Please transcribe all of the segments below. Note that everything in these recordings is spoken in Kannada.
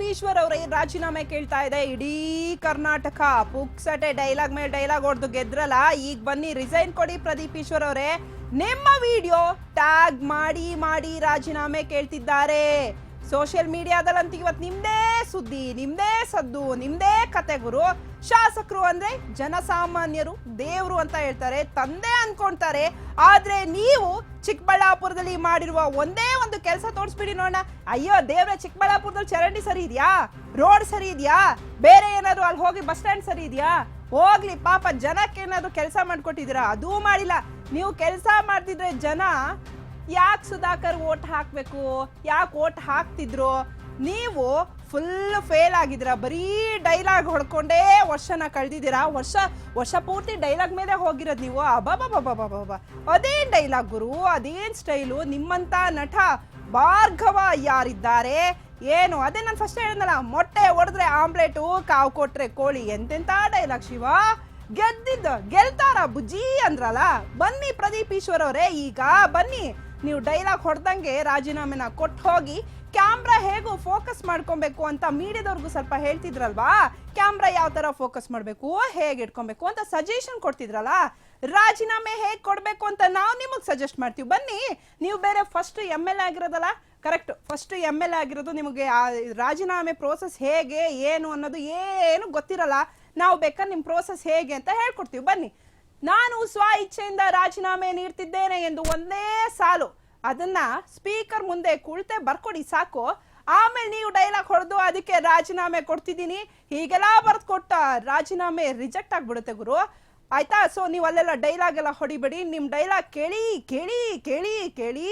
ಪ್ರದೀಪ್ ಈಶ್ವರ್ ಅವರ ರಾಜೀನಾಮೆ ಕೇಳ್ತಾ ಇದೆ. ಇಡೀ ಕರ್ನಾಟಕ ಪುಕ್ಸಟೆ ಡೈಲಾಗ್ ಮೇಲೆ ಡೈಲಾಗ್ ಹೊಡೆದು ಗೆದ್ರಲ್ಲ. ಈಗ ಬನ್ನಿ ರಿಸೈನ್ ಕೊಡಿ ಪ್ರದೀಪ್ ಈಶ್ವರ್ ಅವರೇ. ನಿಮ್ಮ ವಿಡಿಯೋ ಟ್ಯಾಗ್ ಮಾಡಿ ಮಾಡಿ ರಾಜೀನಾಮೆ ಕೇಳ್ತಿದ್ದಾರೆ. ಸೋಷಿಯಲ್ ಮೀಡಿಯಾದಲ್ಲಂತೂ ಇವತ್ತು ನಿಮ್ಮದೇ ಸುದ್ದಿ ನಿಮ್ಮದೇ ಸದ್ದು ನಿಮ್ಮದೇ ಕತೆ ಗುರು. ಶಾಸಕರು ಅಂದ್ರೆ ಜನಸಾಮಾನ್ಯರು, ದೇವರು ಅಂತ ಹೇಳ್ತಾರೆ, ತಂದೆ ಅನ್ಕೊಂತಾರೆ ಆದರೆ ನೀವು ಚಿಕ್ಕಬಳ್ಳಾಪುರದಲ್ಲಿ ಮಾಡಿರುವ ಒಂದೇ ಒಂದು ಕೆಲಸ ತೋರಿಸ್ಬಿಡಿ ನೋಡೋಣ. ಅಯ್ಯೋ, ದೇವ್ರ, ಚಿಕ್ಕಬಳ್ಳಾಪುರದಲ್ಲಿ ಚರಂಡಿ ಸರಿ ಇದೆಯಾ? ರೋಡ್ ಸರಿ ಇದೆಯಾ? ಬೇರೆ ಏನಾದರೂ ಅಲ್ಲಿ ಹೋಗಿ ಬಸ್ ಸ್ಟ್ಯಾಂಡ್ ಸರಿ ಇದೆಯಾ? ಹೋಗ್ಲಿ, ಪಾಪ ಜನಕ್ಕೆ ಏನಾದರೂ ಕೆಲಸ ಮಾಡ್ಕೊಟ್ಟಿದ್ದೀರಾ? ಅದೂ ಮಾಡಿಲ್ಲ. ನೀವು ಕೆಲಸ ಮಾಡ್ತಿದ್ರೆ ಜನ ಯಾಕೆ ಸುಧಾಕರ್ ಓಟ್ ಹಾಕ್ಬೇಕು? ಯಾಕೆ ಓಟ್ ಹಾಕ್ತಿದ್ರು? ನೀವು ಫುಲ್ ಫೇಲ್ ಆಗಿದ್ದೀರಾ. ಬರೀ ಡೈಲಾಗ್ ಹೊಡ್ಕೊಂಡೇ ವರ್ಷನ ಕಳೆದಿದ್ದೀರಾ? ವರ್ಷ ವರ್ಷ ಪೂರ್ತಿ ಡೈಲಾಗ್ ಮೇಲೆ ಹೋಗಿರೋದು ನೀವು? ಅಬಾಬಾಬಾಬಾಬಾಬಾ ಅದೇನ್ ಡೈಲಾಗ್ ಗುರು ಅದೇನ್ ಸ್ಟೈಲು ನಿಮ್ಮಂತ ನಟ ಭಾರ್ಗವ ಯಾರಿದ್ದಾರೆ? ಏನು? ಅದೇ ನಾನು ಫಸ್ಟ್ ಹೇಳಿದ್ನಲ್ಲ, ಮೊಟ್ಟೆ ಹೊಡೆದ್ರೆ ಆಮ್ಲೆಟು ಕಾವು ಕೊಟ್ರೆ ಕೋಳಿ ಎಂತೆಂಥ ಡೈಲಾಗ್ ಶಿವ? ಗೆದ್ದಿದ್ದು ಗೆಲ್ತಾರ ಬುಜ್ಜಿ ಅಂದ್ರಲ್ಲ? ಬನ್ನಿ ಪ್ರದೀಪ್ ಈಶ್ವರ್ ಅವರೇ, ಈಗ ಬನ್ನಿ. ನೀವು ಡೈಲಾಗ್ ಹೊಡೆದಂಗೆ ರಾಜೀನಾಮೆನ ಕೊಟ್ಟು ಹೋಗಿ ಕ್ಯಾಮ್ರಾ ಹೇಗೂ ಫೋಕಸ್ ಮಾಡ್ಕೊಬೇಕು ಅಂತ ಮೀಡಿಯಾದವ್ರಿಗೂ ಸ್ವಲ್ಪ ಹೇಳ್ತಿದ್ರಲ್ವಾ? ಕ್ಯಾಮ್ರಾ ಯಾವ ತರ ಫೋಕಸ್ ಮಾಡಬೇಕು, ಹೇಗೆ ಇಟ್ಕೊಬೇಕು ಅಂತ ಸಜೆಷನ್ ಕೊಡ್ತಿದ್ರಲ್ಲ? ರಾಜೀನಾಮೆ ಹೇಗೆ ಕೊಡಬೇಕು ಅಂತ ನಾವು ನಿಮಗೆ ಸಜೆಸ್ಟ್ ಮಾಡ್ತೀವಿ. ಬನ್ನಿ, ನೀವು ಬೇರೆ first M L ಆಗಿರೋದಲ್ಲ? Correct first M L A ಆಗಿರೋದು ನಿಮಗೆ ಆ ರಾಜೀನಾಮೆ ಪ್ರೋಸೆಸ್ ಹೇಗೆ, ಏನು ಅನ್ನೋದು ಏನು ಗೊತ್ತಿರಲ್ಲ. ನಾವು ಬೇಕಾದ್ರೆ ನಿಮ್ಮ ಪ್ರೋಸೆಸ್ ಹೇಗೆ ಅಂತ ಹೇಳ್ಕೊಡ್ತೀವಿ. ಬನ್ನಿ ನಾನು ಸ್ವ ಇಚ್ಛೆಯಿಂದ ರಾಜೀನಾಮೆ ನೀಡ್ತಿದ್ದೇನೆ ಎಂದು ಒಂದೇ ಸಾಲು. ಅದನ್ನ ಸ್ಪೀಕರ್ ಮುಂದೆ ಕುಳಿತೆ ಬರ್ಕೊಡಿ ಸಾಕು. ಆಮೇಲೆ ನೀವು ಡೈಲಾಗ್ ಹೊಡೆದು ಅದಕ್ಕೆ ರಾಜೀನಾಮೆ ಕೊಡ್ತಿದ್ದೀನಿ. ಹೀಗೆಲ್ಲ ಬರ್ದು ಕೊಟ್ಟ ರಾಜೀನಾಮೆ ರಿಜೆಕ್ಟ್ ಆಗ್ಬಿಡುತ್ತೆ ಗುರು. ಆಯ್ತಾ? ಸೊ ನೀವು ಅಲ್ಲೆಲ್ಲ ಡೈಲಾಗ್ ಎಲ್ಲ ಹೊಡಿಬೇಡಿ. ನಿಮ್ಮ ಡೈಲಾಗ್ ಕೇಳಿ ಕೇಳಿ ಕೇಳಿ ಕೇಳಿ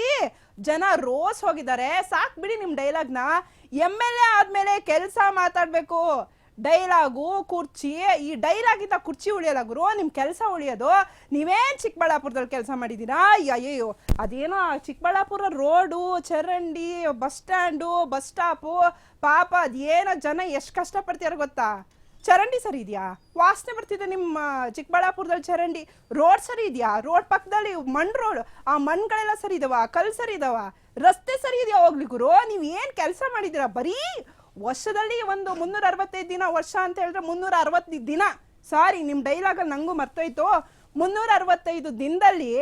ಜನ ರೋಸ್ ಹೋಗಿದ್ದಾರೆ. ಸಾಕು ಬಿಡಿ ನಿಮ್ಮ ಡೈಲಾಗ್ನ. ಎಂ ಎಲ್ ಎ ಆದ್ಮೇಲೆ ಕೆಲಸ ಮಾತಾಡಬೇಕು. ಡೈಲಾಗು, ಕುರ್ಚಿ, ಈ ಡೈಲಾಗಿಂದ ಕುರ್ಚಿ ಉಳಿಯಲ್ಲ ಗುರು ನಿಮ್ಮ ಕೆಲಸ ಉಳಿಯೋದು. ನೀವೇನು ಚಿಕ್ಕಬಳ್ಳಾಪುರದಲ್ಲಿ ಕೆಲಸ ಮಾಡಿದ್ದೀರಾ ಅಯ್ಯಯ್ಯೋ ಅದೇನೋ ಚಿಕ್ಕಬಳ್ಳಾಪುರ ರೋಡು, ಚರಂಡಿ, ಬಸ್ ಸ್ಟ್ಯಾಂಡು, ಬಸ್ ಸ್ಟಾಪು, ಪಾಪ ಅದೇನೋ ಜನ ಎಷ್ಟು ಕಷ್ಟಪಡ್ತೀರ ಗೊತ್ತಾ? ಚರಂಡಿ ಸರಿ ಇದೆಯಾ? ವಾಸನೆ ಬರ್ತಿದೆ ನಿಮ್ಮ ಚಿಕ್ಕಬಳ್ಳಾಪುರದಲ್ಲಿ ಚರಂಡಿ. ರೋಡ್ ಸರಿ ಇದೆಯಾ? ರೋಡ್ ಪಕ್ಕದಲ್ಲಿ ಮಣ್ಣು ರೋಡ್. ಆ ಮಣ್ಣುಗಳೆಲ್ಲ ಸರಿ ಇದಾವ? ಕಲ್ ಸರಿ ಇದಾವ? ರಸ್ತೆ ಸರಿ ಇದೆಯಾ ಹೋಗ್ಲಿ ಗುರು? ನೀವು ಏನು ಕೆಲಸ ಮಾಡಿದ್ದೀರಾ ಬರೀ ವರ್ಷದಲ್ಲಿ ಒಂದು ಮುನ್ನೂರ ಅರವತ್ತೈದು ದಿನ, ವರ್ಷ ಅಂತ ಹೇಳಿದ್ರೆ ಮುನ್ನೂರ ಅರವತ್ತೈದು ದಿನ ಸಾರಿ ನಿಮ್ಮ ಡೈಲಾಗಲ್ಲಿ ನಂಗೂ ಮರ್ತೋಯ್ತು. ಮುನ್ನೂರ ಅರವತ್ತೈದು ದಿನದಲ್ಲಿ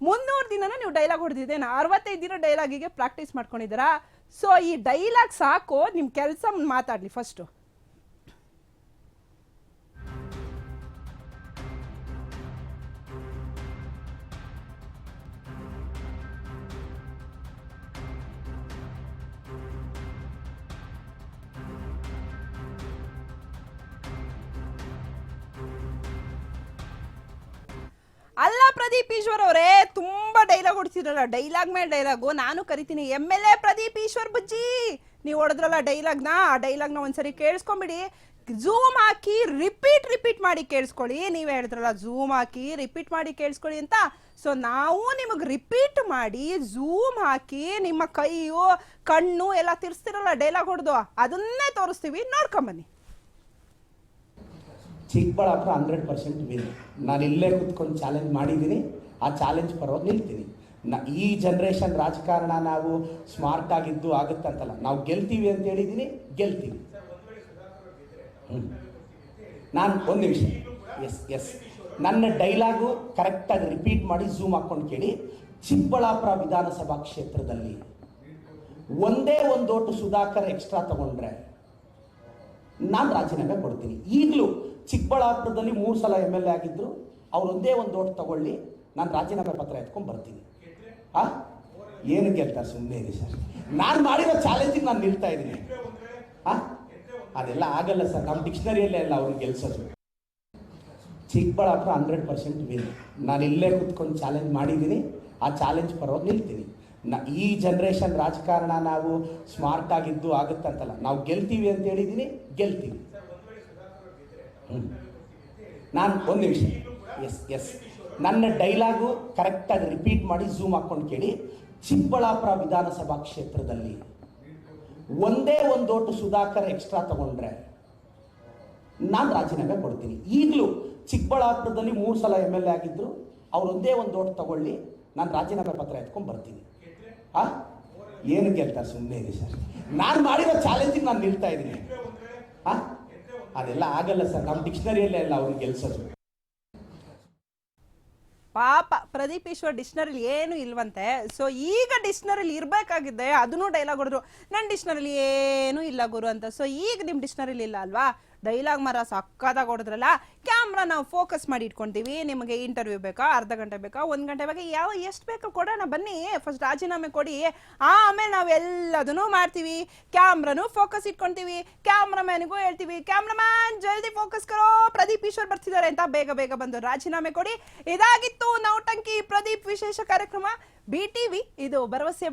ಮುನ್ನೂರು ದಿನನೂ ನೀವು ಡೈಲಾಗ್ ಹೊಡೆದಿದ್ದೇನೆ? ಅರವತ್ತೈದು ದಿನ ಡೈಲಾಗಿಗೆ ಪ್ರಾಕ್ಟೀಸ್ ಮಾಡ್ಕೊಂಡಿದ್ದೀರಾ? ಸೊ ಈ ಡೈಲಾಗ್ ಸಾಕು ನಿಮ್ಮ ಕೆಲಸ ಮಾತಾಡಲಿ ಫಸ್ಟು ಅಲ್ಲ ಪ್ರದೀಪ್ ಈಶ್ವರ್ ಅವರೇ, ತುಂಬಾ ಡೈಲಾಗ್ ಹೊಡ್ತಿದ್ರಲ್ಲ ಡೈಲಾಗ್ ಮೇಲೆ ಡೈಲಾಗು ನಾನು ಕರಿತೀನಿ, M L A Pradeep Eshwar ಬುಜ್ಜಿ. ನೀವು ಹೊಡೆದ್ರಲ್ಲ ಡೈಲಾಗ್ನ ಆ ಡೈಲಾಗ್ನ ಒಂದ್ಸರಿ ಕೇಳಿಸ್ಕೊಂಬಿಡಿ. ಝೂಮ್ ಹಾಕಿ ರಿಪೀಟ್ ರಿಪೀಟ್ ಮಾಡಿ ಕೇಳಿಸ್ಕೊಳ್ಳಿ. ನೀವು ಹೇಳಿದ್ರಲ್ಲ ಝೂಮ್ ಹಾಕಿ ರಿಪೀಟ್ ಮಾಡಿ ಕೇಳಿಸ್ಕೊಳ್ಳಿ ಅಂತ. ಸೊ ನಾವು ನಿಮಗೆ ರಿಪೀಟ್ ಮಾಡಿ ಝೂಮ್ ಹಾಕಿ, ನಿಮ್ಮ ಕೈಯು, ಕಣ್ಣು ಎಲ್ಲ ತಿರ್ಸ್ತಿರಲ್ಲ ಡೈಲಾಗ್ ಹೊಡೆದು. ಅದನ್ನೇ ತೋರಿಸ್ತೀವಿ. ನೋಡ್ಕೊಂಬನ್ನಿ ಚಿಕ್ಕಬಳ್ಳಾಪುರ ಹಂಡ್ರೆಡ್ ಪರ್ಸೆಂಟ್ ವಿನ್ ನಾನು ಇಲ್ಲೇ ಕೂತ್ಕೊಂಡು ಚಾಲೆಂಜ್ ಮಾಡಿದ್ದೀನಿ. ಆ ಚಾಲೆಂಜ್ ಪರವಾಗಿ ನಿಲ್ತೀನಿ. ನ, ಈ ಜನ್ರೇಷನ್ ರಾಜಕಾರಣ ನಾವು ಸ್ಮಾರ್ಟ್ ಆಗಿದ್ದು ಆಗುತ್ತಂತಲ್ಲ ನಾವು ಗೆಲ್ತೀವಿ ಅಂತ ಹೇಳಿದ್ದೀನಿ, ಗೆಲ್ತೀವಿ. ನಾನು ಒಂದು ನಿಮಿಷ. ಎಸ್ ಎಸ್ ನನ್ನ ಡೈಲಾಗು ಕರೆಕ್ಟಾಗಿ ರಿಪೀಟ್ ಮಾಡಿ ಝೂಮ್ ಹಾಕ್ಕೊಂಡು ಕೇಳಿ. ಚಿಕ್ಕಬಳ್ಳಾಪುರ ವಿಧಾನಸಭಾ ಕ್ಷೇತ್ರದಲ್ಲಿ ಒಂದೇ ಒಂದು ಓಟು ಸುಧಾಕರ್ ಎಕ್ಸ್ಟ್ರಾ ತಗೊಂಡ್ರೆ ನಾನು ರಾಜೀನಾಮೆ ಕೊಡ್ತೀನಿ. ಈಗಲೂ ಚಿಕ್ಕಬಳ್ಳಾಪುರದಲ್ಲಿ ಮೂರು ಸಲ ಎಂ ಎಲ್ ಎ ಆಗಿದ್ದರು ಅವ್ರು ಒಂದೇ ಒಂದು ಓಟ್ ತಗೊಳ್ಳಿ, ನಾನು ರಾಜೀನಾಮೆ ಪತ್ರ ಎತ್ಕೊಂಡು ಬರ್ತೀನಿ. ಆ? ಏನು ಗೆಲ್ತಾರೆ ಸುಮ್ಮನೆ ಇದೆ ಸರ್. ನಾನು ಮಾಡಿರೋ ಚಾಲೆಂಜಿಗೆ ನಾನು ನಿಲ್ತಾ ಇದ್ದೀನಿ. ಆ? ಅದೆಲ್ಲ ಆಗಲ್ಲ ಸರ್. ನಮ್ಮ ಡಿಕ್ಷನರಿಯಲ್ಲೇ ಅಲ್ಲ ಅವ್ರಿಗೆ ಗೆಲ್ಸೋದು. ಚಿಕ್ಕಬಳ್ಳಾಪುರ ಹಂಡ್ರೆಡ್ ಪರ್ಸೆಂಟ್ ವಿನ್ ನಾನು ಇಲ್ಲೇ ಕೂತ್ಕೊಂಡು ಚಾಲೆಂಜ್ ಮಾಡಿದ್ದೀನಿ. ಆ ಚಾಲೆಂಜ್ ಪರವಾಗಿ ನಿಲ್ತೀನಿ. ನ, ಈ ಜನ್ರೇಷನ್ ರಾಜಕಾರಣ ನಾವು ಸ್ಮಾರ್ಟ್ ಆಗಿದ್ದು ಆಗುತ್ತಂತಲ್ಲ. ನಾವು ಗೆಲ್ತೀವಿ ಅಂತ ಹೇಳಿದ್ದೀನಿ ಗೆಲ್ತೀವಿ. ನಾನು ಒಂದು ನಿಮಿಷ. ಎಸ್ ಎಸ್ ನನ್ನ ಡೈಲಾಗು ಕರೆಕ್ಟಾಗಿ ರಿಪೀಟ್ ಮಾಡಿ ಝೂಮ್ ಹಾಕ್ಕೊಂಡು ಕೇಳಿ. ಚಿಕ್ಕಬಳ್ಳಾಪುರ ವಿಧಾನಸಭಾ ಕ್ಷೇತ್ರದಲ್ಲಿ ಒಂದೇ ಒಂದು ಓಟು ಸುಧಾಕರ್ ಎಕ್ಸ್ಟ್ರಾ ತಗೊಂಡ್ರೆ ನಾನು ರಾಜೀನಾಮೆ ಕೊಡ್ತೀನಿ. ಈಗಲೂ ಚಿಕ್ಕಬಳ್ಳಾಪುರದಲ್ಲಿ ಮೂರು ಸಲ ಎಂ ಎಲ್ ಎ ಆಗಿದ್ದರು ಅವ್ರು ಒಂದೇ ಒಂದು ಓಟ್ ತಗೊಳ್ಳಿ, ನಾನು ರಾಜೀನಾಮೆ ಪತ್ರ ಎತ್ಕೊಂಡು ಬರ್ತೀನಿ. ಆ? ಏನು ಗೆಲ್ತಾರೆ ಸುಮ್ಮನೆ ಇದೆ ಸರ್. ನಾನು ಮಾಡಿರೋ ಚಾಲೆಂಜಿಗೆ ನಾನು ನಿಲ್ತಾ ಇದ್ದೀನಿ. ಹಾಂ ಅದೆಲ್ಲ ಆಗಲ್ಲ ಸರ್. ನಮ್ಮ ಡಿಕ್ಷನರಿಯಲ್ಲೇ ಅಲ್ಲ ಅವ್ರಿಗೆ ಗೆಲ್ಸೋದು. ಪಾಪ ಪ್ರದೀಪ್ ಈಶ್ವರ್ ಡಿಕ್ಷನರಿಲಿ ಏನು ಇಲ್ವಂತೆ. ಸೊ ಈಗ ಡಿಕ್ಷನರಿಲಿ ಇರಬೇಕಾಗಿದ್ದೆ, ಅದನ್ನು ಡೈಲಾಗ್ ಹೊಡೆದ್ರು ನನ್ನ ಡಿಕ್ಷನರಿಲಿ ಏನೂ ಇಲ್ಲ ಗುರು ಅಂತ. ಸೊ ಈಗ ನಿಮ್ಮ ಡಿಕ್ಷನರಿಲಿ ಇಲ್ಲ ಅಲ್ವಾ? ಡೈಲಾಗ್ ಮರ ಸಕ್ಕತ್ತಾಗಿ ಹೊಡೆದ್ರಲ್ಲ ಕ್ಯಾಮ್ರಾ ನಾವು ಫೋಕಸ್ ಮಾಡಿ ಇಟ್ಕೊಂತೀವಿ. ನಿಮಗೆ ಇಂಟರ್ವ್ಯೂ ಬೇಕಾ, ಅರ್ಧ ಗಂಟೆ ಬೇಕಾ, ಒಂದು ಗಂಟೆ ಬೇಕಾ, ಯಾವ ಎಷ್ಟು ಬೇಕೋ ಕೊಡೋಣ, ಬನ್ನಿ. ಫಸ್ಟ್ ರಾಜೀನಾಮೆ ಕೊಡಿ. ಆಮೇಲೆ ನಾವು ಮಾಡ್ತೀವಿ. ಕ್ಯಾಮ್ರಾನು ಫೋಕಸ್ ಇಟ್ಕೊಂತೀವಿ. ಕ್ಯಾಮ್ರಾಮ್ಯಾನಿಗೂ ಹೇಳ್ತೀವಿ ಕ್ಯಾಮ್ರಾಮ್ಯಾನ್ ಜಲ್ದಿ ಫೋಕಸ್ ಕರೋ. ಪ್ರದೀಪ್ ಈಶ್ವರ್ ಬರ್ತಿದ್ದಾರೆ ಅಂತ ಬೇಗ ಬೇಗ ಬಂದು ರಾಜೀನಾಮೆ ಕೊಡಿ. ಇದಾಗಿತ್ತು ನೌಟಂಕಿ ಪ್ರದೀಪ್ ವಿಶೇಷ ಕಾರ್ಯಕ್ರಮ. ಬಿ ಟಿವಿ ಇದು ಭರವಸೆ